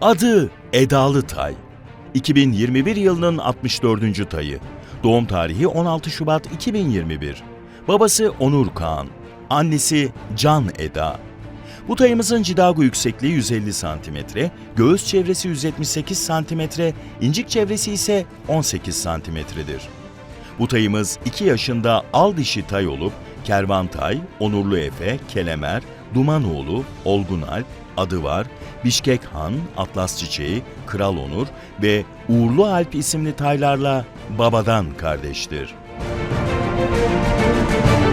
Adı Edalı Tay. 2021 yılının 64. tayı. Doğum tarihi 16 Şubat 2021. Babası Onur Kaan. Annesi Can Eda. Bu tayımızın cidago yüksekliği 150 cm, göğüs çevresi 178 cm, incik çevresi ise 18 cm'dir. Butayımız 2 yaşında Aldişi Tay olup Kervantay, Onurlu Efe, Kelemer, Dumanoğlu, Olgun Alp, Adıvar, Bişkek Han, Atlas Çiçeği, Kral Onur ve Uğurlu Alp isimli taylarla babadan kardeştir. Müzik